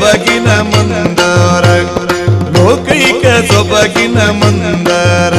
ಸೊಬಗಿನ Mandara ಲೋಕೈಕ ಸೊಬಗಿನ Mandara